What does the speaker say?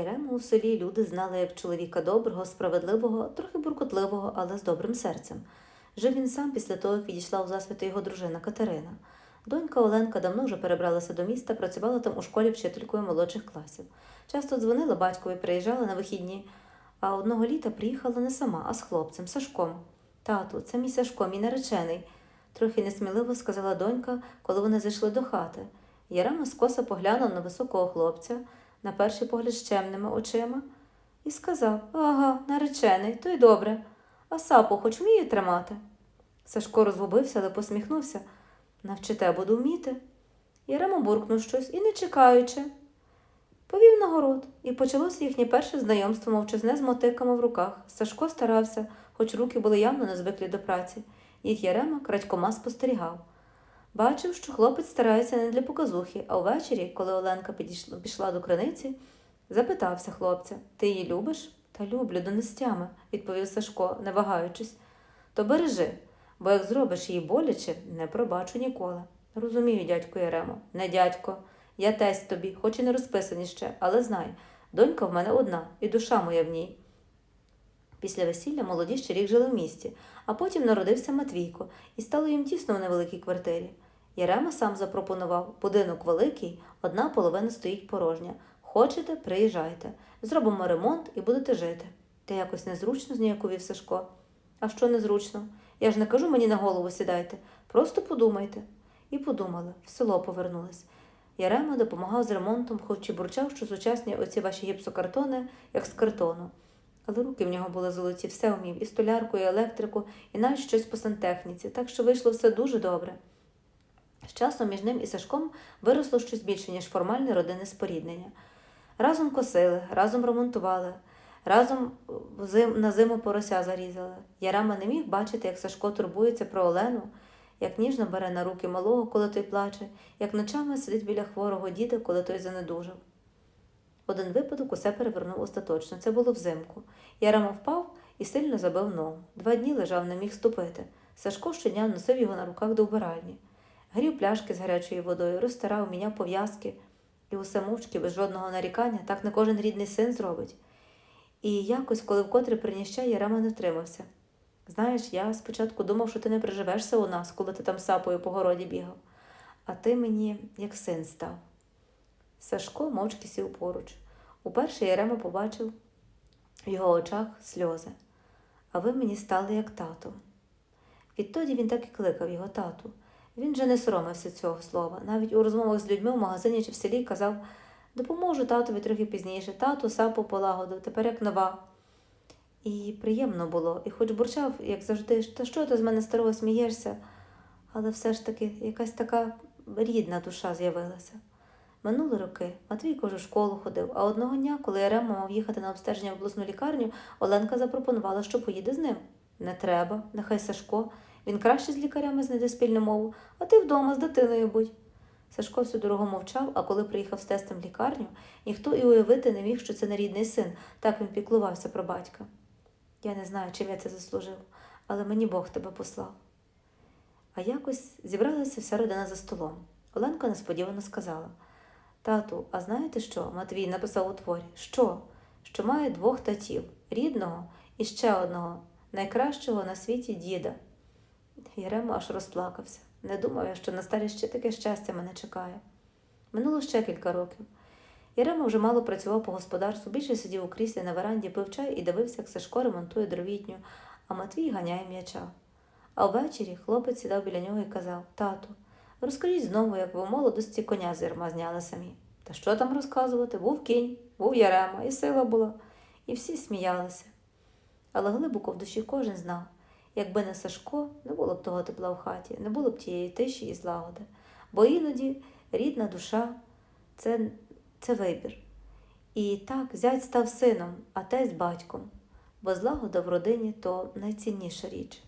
Ярему у селі люди знали як чоловіка доброго, справедливого, трохи буркотливого, але з добрим серцем. Жив він сам після того, як відійшла у засвіти його дружина Катерина. Донька Оленка давно вже перебралася до міста, працювала там у школі вчителькою молодших класів. Часто дзвонила батькові, приїжджала на вихідні, а одного літа приїхала не сама, а з хлопцем, Сашком. Тату, це мій Сашко, мій наречений, трохи несміливо сказала донька, коли вони зайшли до хати. Ярема скоса поглянув на високого хлопця, на перший погляд з чемними очима, і сказав Ага, наречений, то й добре. А сапу хоч вміє тримати? Сашко розгубився, але посміхнувся. Навчите буду вміти. Ярема буркнув щось і, не чекаючи, повів на город, і почалося їхнє перше знайомство мовчазне з мотиками в руках. Сашко старався, хоч руки були явно не звиклі до праці. Їх Ярема крадькома спостерігав. Бачив, що хлопець старається не для показухи, а ввечері, коли Оленка пішла до криниці, запитався хлопця Ти її любиш? Та люблю, до нестями, відповів Сашко, не вагаючись. То бережи, бо як зробиш їй боляче, не пробачу ніколи. Розумію, дядько Яремо, не дядько. Я тесть тобі, хоч і не розписані ще, але знай, донька в мене одна, і душа моя в ній. Після весілля молоді ще рік жили в місті, а потім народився Матвійко, і стало їм тісно в невеликій квартирі. Ярема сам запропонував будинок великий, одна половина стоїть порожня. Хочете, приїжджайте. Зробимо ремонт і будете жити. Та якось незручно зніяковів Сашко. А що незручно? Я ж не кажу мені на голову сідайте, просто подумайте. І подумали, в село повернулись. Ярема допомагав з ремонтом, хоч і бурчав, що сучасні оці ваші гіпсокартони, як з картону. Але руки в нього були золоті, все вмів, і столярку, і електрику, і навіть щось по сантехніці, так що вийшло все дуже добре. З часом між ним і Сашком виросло щось більше, ніж формальне родинне споріднення. Разом косили, разом ремонтували, разом зим- на зиму порося зарізали. Ярема не міг бачити, як Сашко турбується про Олену, як ніжно бере на руки малого, коли той плаче, як ночами сидить біля хворого діда, коли той занедужав. Один випадок усе перевернув остаточно. Це було взимку. Ярема впав і сильно забив ногу. Два дні лежав, не міг ступити. Сашко щодня носив його на руках до вбиральні. Грів пляшки з гарячою водою, розтирав, міняв пов'язки. І усе мовчки, без жодного нарікання, так не кожен рідний син зробить. І якось, коли вкотре приніс чай, Ярема не втримався. Знаєш, я спочатку думав, що ти не приживешся у нас, коли ти там сапою по городі бігав, а ти мені як син став. Сашко мовчки сів поруч. Уперше Ярема побачив в його очах сльози. А ви мені стали як тато. Відтоді він так і кликав його тату. Він же не соромився цього слова. Навіть у розмовах з людьми в магазині чи в селі казав допоможу татові трохи пізніше, тату сапу полагодив, тепер як нова. І приємно було, і хоч бурчав, як завжди, та що ти з мене старого смієшся, але все ж таки якась така рідна душа з'явилася. Минули роки. Матвійко вже в школу ходив, а одного дня, коли Ярема мав їхати на обстеження в обласну лікарню, Оленка запропонувала, що поїде з ним. Не треба, нехай Сашко. Він краще з лікарями знайде спільну мову, а ти вдома з дитиною будь. Сашко всю дорогу мовчав, а коли приїхав з тестем в лікарню, ніхто і уявити не міг, що це не рідний син, так він піклувався про батька. Я не знаю, чим я це заслужив, але мені Бог тебе послав. А якось зібралася вся родина за столом. Оленка несподівано сказала Тату, а знаєте що? Матвій написав у творі. Що? Що має двох татів рідного і ще одного, найкращого на світі діда. Єрема аж розплакався. Не думав я, що на старі ще таке щастя мене чекає. Минуло ще кілька років. Єрема вже мало працював по господарству, більше сидів у кріслі на веранді, пив чай і дивився, як Сашко ремонтує дровітню, а Матвій ганяє м'яча. А ввечері хлопець сідав біля нього і казав Тату, розкажіть знову, як ви в молодості коня з ярма зняли самі. Та що там розказувати? Був кінь, був Ярема, і сила була. І всі сміялися. Але глибоко в душі кожен знав, якби не Сашко, не було б того тепла в хаті, не було б тієї тиші і злагоди. Бо іноді рідна душа це, це вибір. І так зять став сином, а тесть батьком, бо злагода в родині то найцінніша річ.